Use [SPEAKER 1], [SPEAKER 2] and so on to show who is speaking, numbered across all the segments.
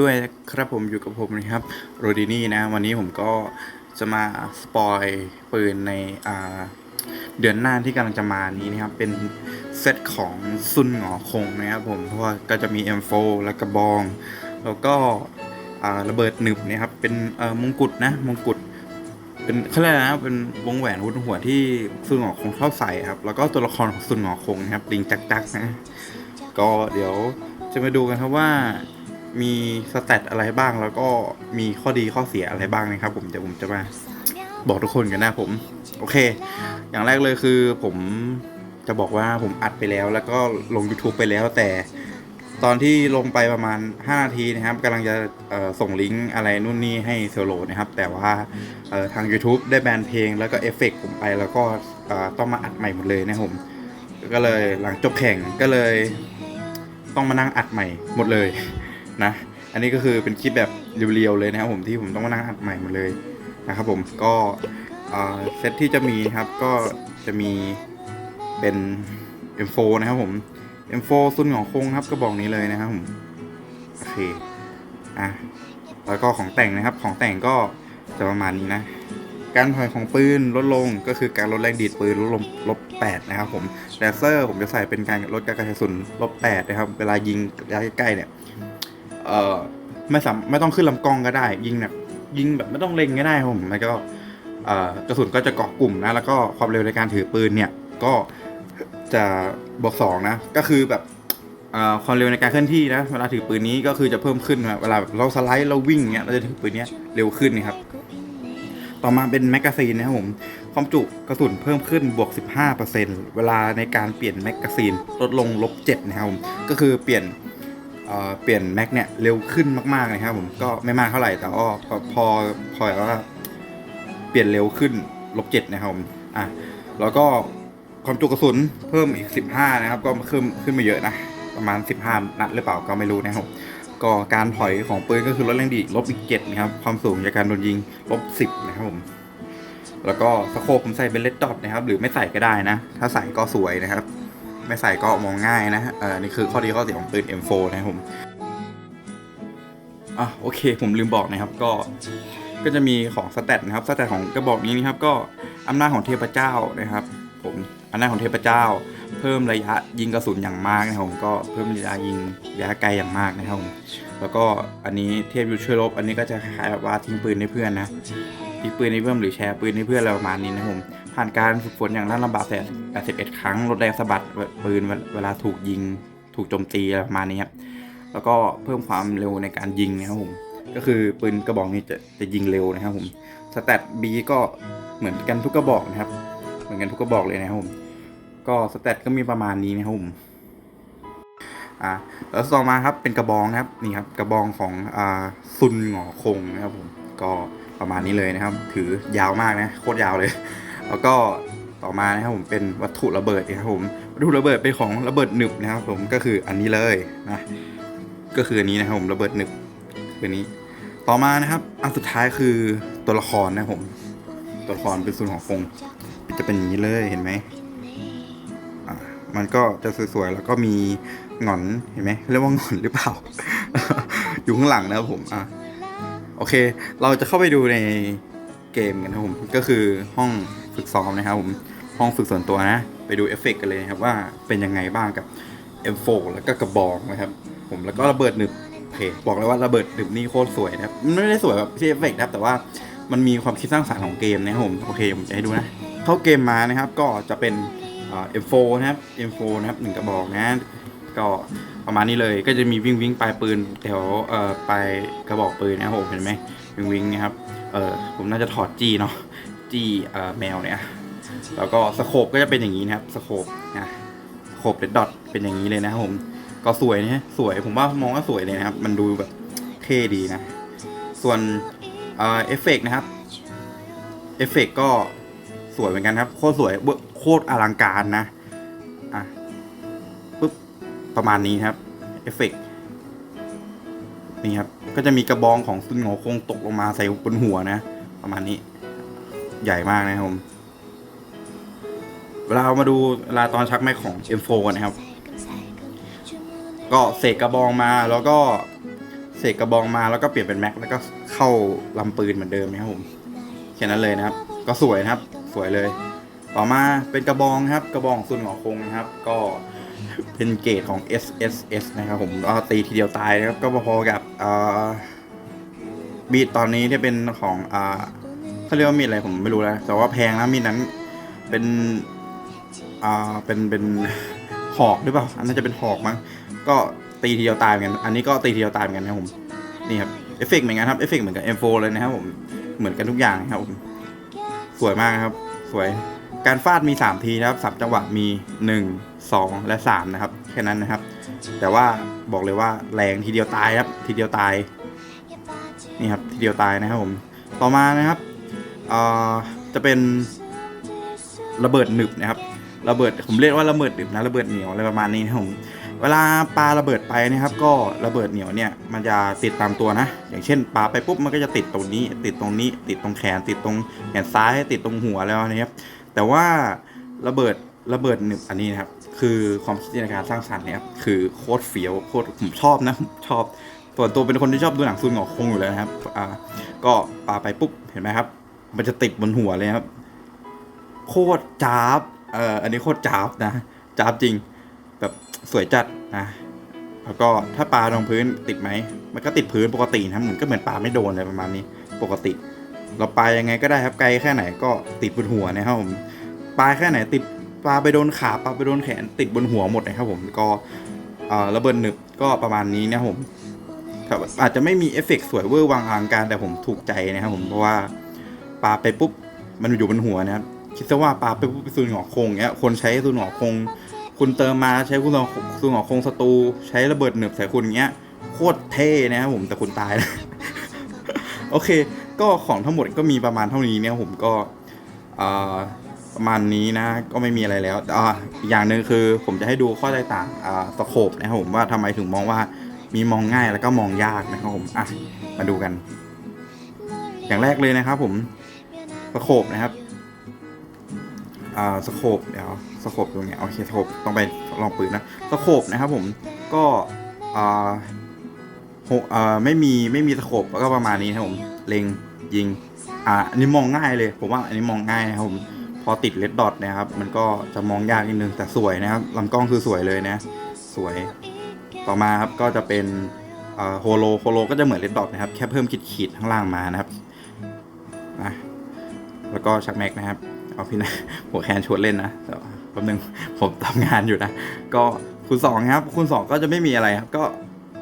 [SPEAKER 1] ด้วยครับผมอยู่กับผมนะครับโรดินี่นะ วันนี้ผมก็จะมาสปอยปืนในอ่าเดือนหน้าที่กำลังจะมานี้นะครับ เป็นเซตของซุนหงอคงนะครับผมเพราะว่าก็จะมี M4 และกระบอง แล้วก็ระเบิดหนึบนะครับ เป็นมงกุฎนะมงกุฎเป็นเขาเรียกอะไรนะเป็นวงแหวนหุ้นหัวที่ซุนหงอคงชอบใส่ครับ แล้วก็ตัวละครของซุนหงอคงนะครับลิงจักจักนะก็เดี๋ยวจะมาดูกันครับว่า มีสแตทอะไรบ้าง แล้วก็มีข้อดีข้อเสียอะไรบ้างนะครับ ผมเดี๋ยวผมจะมาบอกทุกคนกันนะผม โอเค อย่างแรกเลยคือผมจะบอกว่าผมอัดไปแล้ว แล้วก็ลง YouTube ไปแล้วแต่ตอนที่ลงไปประมาณ 5 นาทีนะครับกำลังจะส่งลิงก์อะไรนู่นนี่ให้เซโลนะครับ แต่ว่าทาง YouTube ได้แบนเพลงแล้วก็เอฟเฟกต์ผมไปแล้วก็ต้องมาอัดใหม่หมดเลยนะผมก็เลยหลังจบแข่งก็เลยต้องมานั่งอัดใหม่หมดเลย นะ อันนี้ก็คือเป็นคลิปแบบเรียวๆเลยนะครับผมที่ผมต้องมานั่งอัดใหม่หมดเลยนะครับผมก็เซตที่จะมีนะครับก็จะมีเป็น M4 นะครับผม M4 ซุนหงคงครับก็บอกนี้เลยนะครับผมโอเคอะแล้วก็ของแต่งนะครับของแต่งก็จะประมาณนี้นะ การถอยของปืนลดลงก็คือการลดแรงดีดปืนลดลงลบ8นะครับผมแลเซอร์ผมจะใส่เป็นการลดการกระสุนลบ8นะครับ เวลายิงระยะใกล้เนี่ย เอ่อไม่สามไม่ต้องขึ้นลำกล้องก็ได้ ยิงแบบยิงแบบไม่ต้องเล็งก็ได้ครับผมแล้วก็เอ่อกระสุนก็จะเกาะกลุ่มนะ แล้วก็ความเร็วในการถือปืนเนี่ย ก็จะบวกสองนะ ก็คือแบบเอ่อความเร็วในการเคลื่อนที่นะเวลาถือปืนนี้ก็คือจะเพิ่มขึ้นนะเวลาเราสไลด์เราวิ่งเนี้ยเราจะถือปืนเนี้ยเร็วขึ้นนะครับ ต่อมาเป็นแมกกาซีนนะครับผมความจุกระสุนเพิ่มขึ้นบวก 15%เวลาในการเปลี่ยนแมกกาซีนลดลงลบ7นะครับผมก็คือเปลี่ยน เปลี่ยนแม็กเนี่ยเร็วขึ้นมากๆนะครับผมก็ไม่มากเท่าไหร่แต่ก็พอพอว่าเปลี่ยนเร็วขึ้นลบ7นะครับผมอะแล้วก็ความจุกระสุนเพิ่มอีก 15 นะครับ ก็ขึ้นขึ้นมาเยอะนะ ประมาณ 15 นัดหรือเปล่าก็ไม่รู้นะครับ ก็การถอยของปืนก็คือลดแรงดีลบอีกเจ็ดนะครับ ความสูงจากการโดนยิงลบสิบนะครับผมแล้วก็สโคปผมใส่เป็นเลดดอทนะครับ หรือไม่ใส่ก็ได้นะ ถ้าใส่ก็สวยนะครับ ไม่ใส่ก็มองง่ายนะเออนี่คือข้อดีข้อเสียของปืน M4 นะครับผมอะโอเคผมลืมบอกนะครับก็ก็จะมีของสแตทนะครับสแตทของกระบอกนี้นะครับก็อำนาจของเทพเจ้านะครับ ผมอำนาจของเทพเจ้า เพิ่มระยะยิงกระสุนอย่างมากนะครับผมก็เพิ่มระยะยิงระยะไกลอย่างมากนะครับผมแล้วก็อันนี้เทพยุช่วยลบอันนี้ก็จะคล้ายแบบว่าทิ้งปืนให้เพื่อนนะทิ้งปืนให้เพื่อนหรือแชร์ปืนให้เพื่อนอะไรประมาณนี้นะครับผม ผ่านการฝึกฝนอย่างน่าลำบากแต่81 ครั้งลดแรงสะบัดปืนเวลาถูกยิง ถูกโจมตีอะไรประมาณนี้ครับ แล้วก็เพิ่มความเร็วในการยิงนะครับผม ก็คือปืนกระบอกนี้จะจะยิงเร็วนะครับผม สแตท B ก็เหมือนกันทุกกระบอกนะครับ เหมือนกันทุกกระบอกเลยนะครับผม ก็สเตตก็มีประมาณนี้นะครับผม อ่า แล้วต่อมาครับเป็นกระบองนะครับ นี่ครับกระบองของอ่าซุนหงอคงนะครับผม ก็ประมาณนี้เลยนะครับ ถือยาวมากนะ โคตรยาวเลย แล้วก็ต่อมานะครับผมเป็นวัตถุระเบิดนะครับผมวัตถุระเบิดเป็นของระเบิดหนึบนะครับผมก็คืออันนี้เลยนะก็คืออันนี้นะครับผมระเบิดหนึบคือนี้ ต่อมานะครับอันสุดท้ายคือตัวละครนะครับผม ตัวละครเป็นซุนหงอคงจะเป็นอย่างนี้เลยเห็นไหมอะมันก็จะสวยๆแล้วก็มีหงอนเห็นไหมเรียกว่าหงอนหรือเปล่า อยู่ข้างหลังนะครับผมอะโอเค เราจะเข้าไปดูใน เกมกันนะครับผม ก็คือห้องฝึกซ้อมนะครับผม ห้องฝึกส่วนตัวนะ ไปดูเอฟเฟกต์กันเลยครับว่าเป็นยังไงบ้างกับ M4 แล้วก็กระบอกนะครับ ผมแล้วก็ระเบิดหนึบโอเคบอกเลยว่าระเบิดหนึบนี่โคตรสวยนะครับ มันไม่ได้สวยแบบที่เอฟเฟกต์นะครับแต่ว่ามันมีความคิดสร้างสรรค์ของเกมนะครับผมโอเคผมจะให้ดูนะ เข้าเกมมานะครับ ก็จะเป็นอ่า M4 นะครับ M4 นะครับหนึ่งกระบอกนะก็ประมาณนี้เลยก็จะมีวิ่งวิ่งปลายปืนแถวเอ่อปลายกระบอกปืนนะครับผมเห็นไหมวิ่งวิ่งนะครับ เออผมน่าจะถอดจี้เนาะจี้เอ่อแมวเนี่ยแล้วก็สโคปก็จะเป็นอย่างนี้นะครับสโคปนะสโคปเดดดอทเป็นอย่างนี้เลยนะครับผมก็สวยนะสวยผมว่ามองว่าสวยเลยนะครับ มันดูแบบเท่ดีนะ ส่วนเอ่อเอฟเฟกต์นะครับเอฟเฟกต์ก็สวยเหมือนกันครับ โคตรสวยเว้ยโคตรอลังการนะอะปุ๊บประมาณนี้ครับเอฟเฟกต์นี่ครับ ก็จะมีกระบองของซุนโงคงตกลงมาใส่บนหัวนะ ประมาณนี้ ใหญ่มากนะครับผมเวลาเรามาดูเวลาตอนชักแม็กของ M4 กันนะครับ ก็เสกกระบองมาแล้วก็เสกกระบองมาแล้วก็เปลี่ยนเป็นแม็กแล้วก็เข้าลำปืนเหมือนเดิมนะครับผมแค่นั้นเลยนะครับ ก็สวยนะครับ สวยเลย ต่อมาเป็นกระบองครับ กระบองซุนหงอคงนะครับ ก็ เป็นเกรดของ S S S นะครับผมก็ตีทีเดียวตายนะครับ ก็พอๆกับบีดตอนนี้ที่เป็นของเขาเรียกว่ามีดอะไรผมไม่รู้แล้ว แต่ว่าแพงนะมีดนั้นเป็นเป็นเป็นหอกหรือเปล่า อันนั้นจะเป็นหอกมั้ง ก็ตีทีเดียวตายเหมือนกัน อันนี้ก็ตีทีเดียวตายเหมือนกันนะครับผม นี่ครับ เอฟเฟกต์เหมือนกันครับ เอฟเฟกต์เหมือนกับ M4 เลยนะครับผม เหมือนกันทุกอย่างนะครับผม สวยมากครับ สวย การฟาดมี 3 ทีนะครับสามจังหวะมี 1 2 และ 3 นะครับ แค่นั้นนะครับ แต่ว่าบอกเลยว่าแรงทีเดียวตายครับ ทีเดียวตาย นี่ครับ ทีเดียวตายนะครับผม ต่อมานะครับจะเป็นระเบิดหนึบนะครับ ระเบิดผมเรียกว่าระเบิดหนึบนะระเบิดเหนียวอะไรประมาณนี้นะครับผมเวลาปลาระเบิดไปนะครับ ก็ระเบิดเหนียวเนี่ยมันจะติดตามตัวนะ อย่างเช่นปลาไปปุ๊บมันก็จะติดตรงนี้ ติดตรงนี้ ติดตรงแขน ติดตรงแขนซ้ายติดตรงหัวแล้วนะครับแต่ว่าระเบิด ระเบิดหนึบอันนี้นะครับ คือความคิดในการสร้างสรรค์เนี่ยครับคือโคตรเฟี้ยวโคตรผมชอบนะผมชอบส่วนตัวเป็นคนที่ชอบดูหนังซุนหงอคงอยู่แล้วนะครับอ่าก็ปาไปปุ๊บเห็นไหมครับ มันจะติดบนหัวเลยครับ โคตรจ้าบเอ่ออันนี้โคตรจ้าบนะจ้าบจริง แบบสวยจัดนะแล้วก็ถ้าปลาลงพื้นติดไหม มันก็ติดพื้นปกตินะเหมือนก็เหมือนปลาไม่โดนอะไรประมาณนี้ ปกติ เราปลายังไงก็ได้ครับไกลแค่ไหนก็ติดบนหัวนะครับผมปลาแค่ไหนติด ปลาไปโดนขาปลาไปโดนแขนติดบนหัวหมดนะครับผมก็ระเบิดหนึบก็ประมาณนี้นะครับผมครับอาจจะไม่มีเอฟเฟกสวยเวอร์วังอลังการแต่ผมถูกใจนะครับผมเพราะว่าปลาไปปุ๊บมันอยู่บนหัวนะครับคิดซะว่าปลาไปปุ๊บไปซูนหงอคงเงี้ยคนใช้ซูนหงอคง คุณเติมมาใช้คุณซูนหงอคงศัตรูใช้ระเบิดหนึบใส่คุณเงี้ยโคตรเท่นะครับผมแต่คุณตายนะโอเค ก็ของทั้งหมดก็มีประมาณเท่านี้เนี่ยผมก็อ่า ประมาณนี้นะ ก็ไม่มีอะไรแล้วอ่าอย่างหนึ่งคือผมจะให้ดูข้อแตกต่างอ่าสโคปนะครับผมว่าทำไมถึงมองว่ามีมองง่ายแล้วก็มองยากนะครับผมอะมาดูกัน อย่างแรกเลยนะครับ ผมสโคปนะครับอ่าสโคปเดี๋ยวสโคปตรงนี้โอเคสโคปต้องไปลองปืนนะสโคปนะครับ ผมก็อ่าหกเอ่อไม่มีไม่มีตะขบก็ประมาณนี้นะครับผมเล็งยิงอ่าอันนี้มองง่ายเลย ผมว่าอันนี้มองง่ายนะครับผม พอติดเลดดอทนะครับ มันก็จะมองยากนิดนึงแต่สวยนะครับลำกล้องคือสวยเลยนะ สวยต่อมาครับก็จะเป็นโฮโลโฮโลก็จะเหมือนเลดดอทนะครับ แค่เพิ่มขีดขีดข้างล่างมานะครับนะแล้วก็ชักแม็กนะครับ เอาพี่นะหัวแคนชวนเล่นนะแต่ว่าแป๊บนึงผมทำงานอยู่นะ ก็คูณสองครับคูณสองก็จะไม่มีอะไรครับ ก็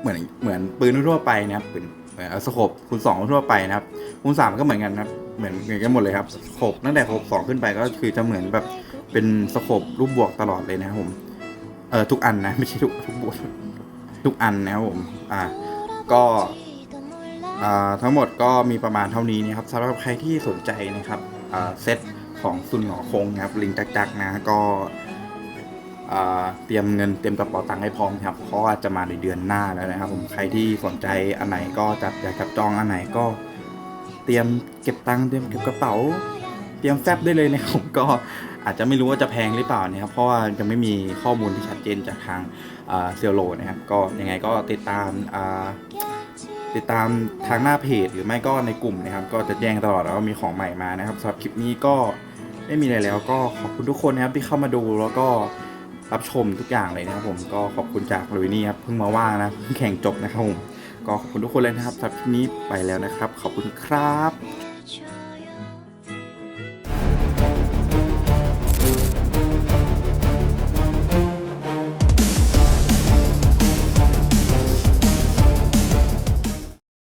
[SPEAKER 1] เหมือนเหมือนปืนทั่วไปนะครับปืนเหมือนเอาสโคปคูณสองทั่วไปนะครับคูณสามก็เหมือนกันนะครับ เหมือนเหมือนกันหมดเลยครับสโคปตั้งแต่สโคปสองขึ้นไปก็คือจะเหมือนแบบเป็นสโคปรูปบวกตลอดเลยนะครับผมเออทุกอันนะไม่ใช่ทุกทุกบวกทุกอันนะครับผมอ่าก็อ่าทั้งหมดก็มีประมาณเท่านี้นะครับสำหรับใครที่สนใจนะครับอ่าเซตของซุนหงอคงนะครับลิงจักจักนะก็อ่าเตรียมเงินเตรียมกระเป๋าตังค์ให้พร้อมครับเพราะว่าจะมาในเดือนหน้าแล้วนะครับผมใครที่สนใจอันไหนก็จับอยากจับจองอันไหนก็ เตรียมเก็บตังค์เตรียมเก็บกระเป๋า เตรียมแฟบได้เลยนะครับผมก็อาจจะไม่รู้ว่าจะแพงหรือเปล่านะครับเพราะว่ายังไม่มีข้อมูลที่ชัดเจนจากทางเซลโลนะครับก็ยังไงก็ติดตามติดตามทางหน้าเพจหรือไม่ก็ในกลุ่มนะครับ ก็จะแจ้งตลอดว่ามีของใหม่มานะครับสำหรับคลิปนี้ก็ไม่มีอะไรแล้วก็ขอบคุณทุกคนนะครับที่เข้ามาดูแล้วก็รับชมทุกอย่างเลยนะครับผมก็ขอบคุณจากลุยนี่ครับเพิ่งมาว่างนะเพิ่งแข่งจบนะครับผม ก็ขอบคุณทุกคนเลยนะครับสำหรับคลิปนี้ไปแล้วนะครับ ขอบคุณครับ